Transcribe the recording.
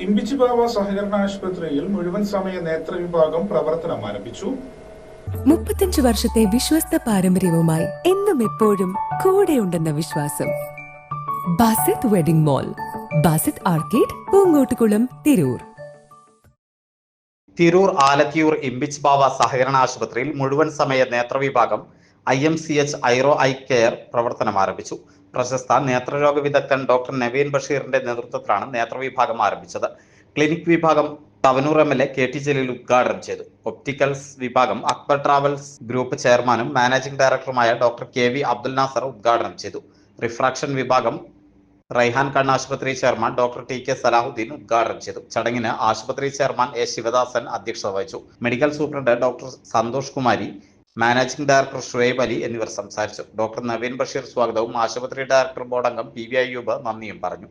ഇമ്പിച്ചിബാവ സഹകരണ ആശുപത്രിയിൽ മുഴുവൻ സമയ നേത്ര വിഭാഗം പ്രവർത്തനം ആരംഭിച്ചു. മുപ്പത്തഞ്ചു വർഷത്തെ വിശ്വസ്ത പാരമ്പര്യവുമായി എന്നും എപ്പോഴും കൂടെയുണ്ടെന്ന വിശ്വാസം. Basith wedding mall Basith arcade Poonkottukulam Tirur. Tirur Alathiyur Imbichi Bava സഹകരണ ആശുപത്രിയിൽ മുഴുവൻ സമയ നേത്രവിഭാഗം ഐ എം സി എച്ച് ഐറോ ഐ കെയർ പ്രവർത്തനം ആരംഭിച്ചു. പ്രശസ്ത നേത്രരോഗ വിദഗ്ധൻ ഡോക്ടർ നവീൻ ബഷീറിന്റെ നേതൃത്വത്തിലാണ് നേത്രവിഭാഗം ആരംഭിച്ചത്. ക്ലിനിക് വിഭാഗം Thavanur M L A K T Jaleel ഉദ്ഘാടനം ചെയ്തു. ഒപ്റ്റിക്കൽസ് വിഭാഗം അക്ബർ ട്രാവൽസ് ഗ്രൂപ്പ് ചെയർമാനും മാനേജിംഗ് ഡയറക്ടറുമായ doctor K V Abdul Nasar ഉദ്ഘാടനം ചെയ്തു. റിഫ്രാക്ഷൻ വിഭാഗം റൈഹാൻ കണ്ണാശുപത്രി chairman doctor T K Salahuddin ഉദ്ഘാടനം ചെയ്തു. ചടങ്ങിന് ആശുപത്രി ചെയർമാൻ എ ശിവദാസൻ അധ്യക്ഷത വഹിച്ചു. Medical superintendent doctor Santhosh Kumari managing director Shuhaib Ali എന്നിവർ സംസാരിച്ചു. ഡോക്ടർ നവീൻ ബഷീർ സ്വാഗതവും ആശുപത്രി ഡയറക്ടർ ബോർഡ് അംഗം പി വി അയ്യൂബ് നന്ദിയും പറഞ്ഞു.